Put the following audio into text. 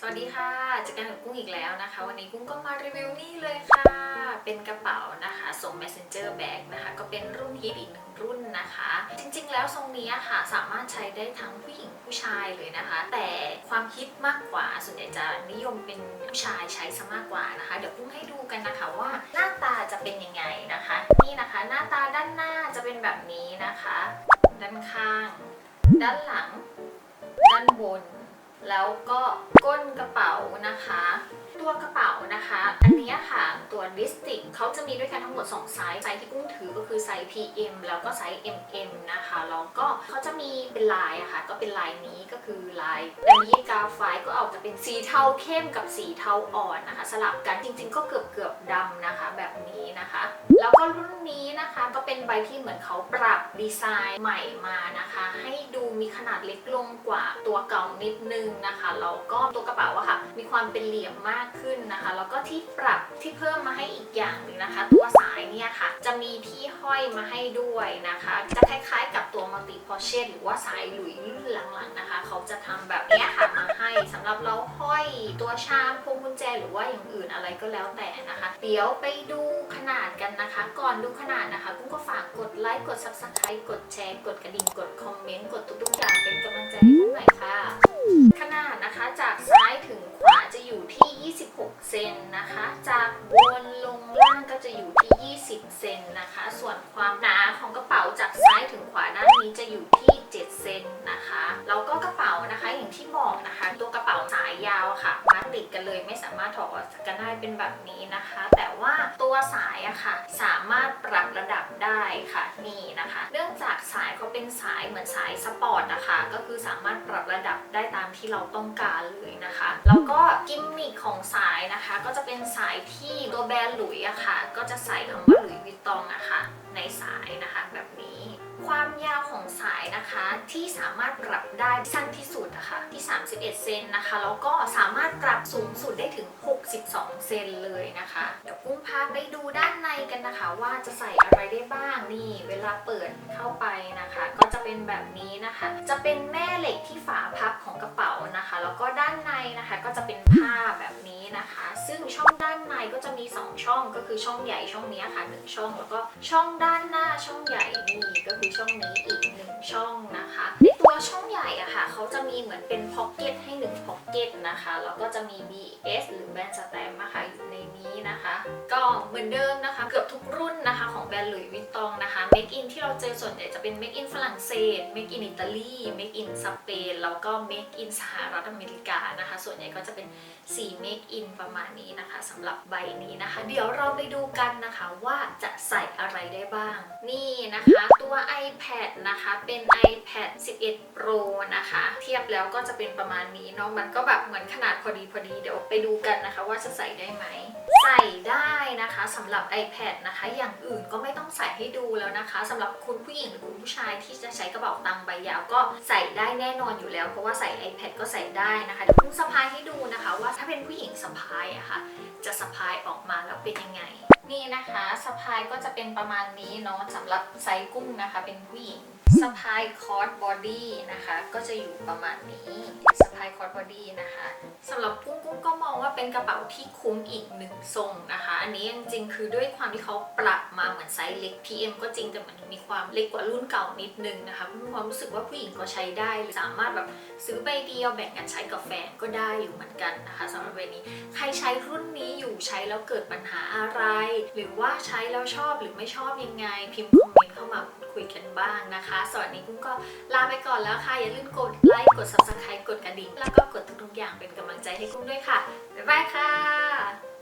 สวัสดีค่ะเจอกันกับกุ้งอีกแล้วนะคะ วันนี้กุ้งก็มารีวิวนี่เลยค่ะ เป็นกระเป๋านะคะส่ง messenger bag นะคะ ก็เป็นรุ่นฮิตอีกหนึ่งรุ่นนะคะ จริงๆ แล้วทรงนี้ค่ะ สามารถใช้ได้ทั้งผู้หญิงผู้ชายเลยนะคะ แต่ความฮิตมากกว่าส่วนใหญ่จะนิยมเป็นผู้ชายใช้ซะมากกว่านะคะ เดี๋ยวกุ้งให้ดูกันนะคะว่าหน้าตาจะเป็นยังไงนะคะ นี่นะคะ หน้าตาด้านหน้าจะเป็นแบบนี้นะคะ ด้านข้าง ด้านหลัง ด้านบน แล้วก็ก้นกระเป๋านะคะ ตัวกระเป๋านะคะ อันนี้ค่ะตัวดิสติกเขาจะมีด้วยกันทั้งหมด 2 ไซส์ไซส์ที่กุ้งถือก็คือไซส์ PM แล้วก็ไซส์ MM นะคะแล้วก็เขาจะมีเป็นลายอะค่ะ ก็เป็นลายนี้ก็คือลายดันยี่กาไฟก็ออกจะเป็นสีเทาเข้มกับสีเทาอ่อนนะคะ สลับกันจริง ๆ ก็เกือบเกือบๆดำนะคะ แบบนี้นะคะ แล้วก็รุ่นนี้นะคะก็เป็นใบที่เหมือนเขาปรับดีไซน์ใหม่มานะคะ ให้ดูมีขนาดเล็กลงกว่าตัวเก่านิดนึงนะคะแล้วก็ตัวกระเป๋าอะค่ะ มีความเป็นเหลี่ยมมากขึ้นนะคะ แล้วก็ที่ปรับที่เพิ่มมาให้อีกอย่างหนึงนะคะ ตัวสายเนี่ยค่ะ จะมีที่ห้อยมาให้ด้วยนะคะ จะคล้ายๆ กับตัวมัลติพอเชนหรือว่าสายหลุยรุ่นหลังๆนะคะ เขาจะทำแบบเนี้ยค่ะมาให้สำหรับเราห้อยตัวชามพวงกุญแจหรือว่าอย่างอื่นอะไรก็แล้วแต่นะคะ เดี๋ยวไปดูขนาดกันนะคะ ก่อนดูขนาดนะคะกุ้งก็ฝากกดไลค์กด subscribe กดแชร์กดกระดิ่งกดคอมเมนต์กดทุกๆอย่างเป็นกำลังใจ นนะคะ ส่วนความหนาของกระเป๋าจากซ้ายถึงขวาด้านนี้จะอยู่ที่ 7 เซนนะคะแล้วก็กระเป๋านะคะอย่างที่บอกนะคะ ตัวกระเป๋าสายยาวค่ะมาติดกันเลยไม่สามารถถอดออกกันได้เป็นแบบนี้นะคะ แต่ว่าตัวสายอะค่ะ สามารถปรับระดับได้ค่ะนี่นะคะ เนื่องจากสายเขาเป็นสายเหมือนสายสปอร์ตนะคะก็คือสามารถปรับระดับได้ตามที่เราต้องการเลยนะคะ แล้วก็กิมมิคของสายนะคะ ก็จะเป็นสายที่ตัวแบรนด์หลุยอะค่ะ ก็จะใส่คำว่าหลุยวิตตองอะคะในสายนะคะแบบนี้ ความยาวของสายนะคะที่สามารถปรับได้สั้นที่สุดนะคะที่ 31 เซนนะคะ แล้วก็สามารถปรับสูงสุดได้ถึง 62 เซนเลยนะคะ เดี๋ยวกุ้งพาไปดูด้านในกันนะคะ ว่าจะใส่อะไรได้บ้างนี่ เวลาเปิดเข้าไปนะคะ ก็จะเป็นแบบนี้นะคะ จะเป็นแม่เหล็กที่ฝาพับของกระเป๋านะคะ แล้วก็ด้านในนะคะก็จะ 2 ช่องก็คือช่องใหญ่ช่องนี้ค่ะหนึ่งช่องแล้วก็ช่องด้านหน้าช่องใหญ่นี่ก็คือช่องนี้อีกหนึ่งช่องนะคะในตัวช่องใหญ่อะค่ะเขาจะมีเหมือนเป็นพ็อกเก็ตให้1พ็อกเก็ตนะคะแล้วก็จะมี BS หรือแบนสแตมป์นะคะ็เหมือนเดิมนะคะ เกือบทุกรุ่นนะคะของแบรนด์หลุยส์วิตตองนะคะ Make in ที่เราเจอส่วนใหญ่จะเป็น Make in ฝรั่งเศส Make in อิตาลี Make in สเปนแล้วก็ Make in สหรัฐอเมริกานะคะ ส่วนใหญ่ก็จะเป็น4 Make in ประมาณนี้นะคะสำหรับใบนี้นะคะ เดี๋ยวเราไปดูกันนะคะว่าจะใส่อะไรได้บ้าง นี่นะคะตัว iPad นะคะเป็น iPad 11 Pro นะคะ เทียบแล้วก็จะเป็นประมาณนี้เนาะมันก็แบบเหมือนขนาดพอดีพอดีเดี๋ยวไปดูกันนะคะ ว่าจะใส่ได้ไหม ใส่ได้นะคะสำหรับ iPad นะคะ อย่างอื่นก็ไม่ต้องใส่ให้ดูแล้วนะคะสำหรับคุณผู้หญิงหรือคุณผู้ชายที่จะใช้กระเป๋าตังค์ใบยาวก็ใส่ได้แน่นอนอยู่แล้ว เพราะว่าใส่ iPad ก็ใส่ได้นะคะเดี๋ยวพุ่งสะพายให้ดูนะคะ ว่าถ้าเป็นผู้หญิงสะพายอะค่ะจะสะพายออกมาแล้วเป็นยังไง นี่นะคะสะพายก็จะเป็นประมาณนี้เนาะสำหรับไซส์กุ้งนะคะ เป็นผู้หญิง สะพายคอร์ดบอดี้นะคะ ก็จะอยู่ประมาณนี้สะพายคอร์ดบอดี้นะคะสำหรับกุ้งกุ้งก็มองว่าเป็นกระเป๋าที่คุ้มอีกหนึ่งทรงนะคะ อันนี้จริงๆคือด้วยความที่เขาปรับมาเหมือนไซส์เล็ก PM ก็จริงแต่มันมีความเล็กกว่ารุ่นเก่านิดนึงนะคะมีความรู้สึกว่าผู้หญิงก็ใช้ได้หรือสามารถแบบซื้อใบเดียวแบ่งกันใช้กับแฟนก็ได้อยู่เหมือนกันนะคะสำหรับใบนี้ ใครใช้รุ่นนี้อยู่ใช้แล้วเกิดปัญหาอะไร หรือว่าใช้แล้วชอบหรือไม่ชอบยังไง พิมพ์คอมเมนต์เข้ามาคุยกันบ้างนะคะสวัสดีกุ้งก็ลาไปก่อนแล้วค่ะ อย่าลืมกดไลค์กด subscribe กดกระดิ่ง แล้วก็กดทุกๆอย่างเป็นกำลังใจให้กุ้งด้วยค่ะ บ๊ายบายค่ะ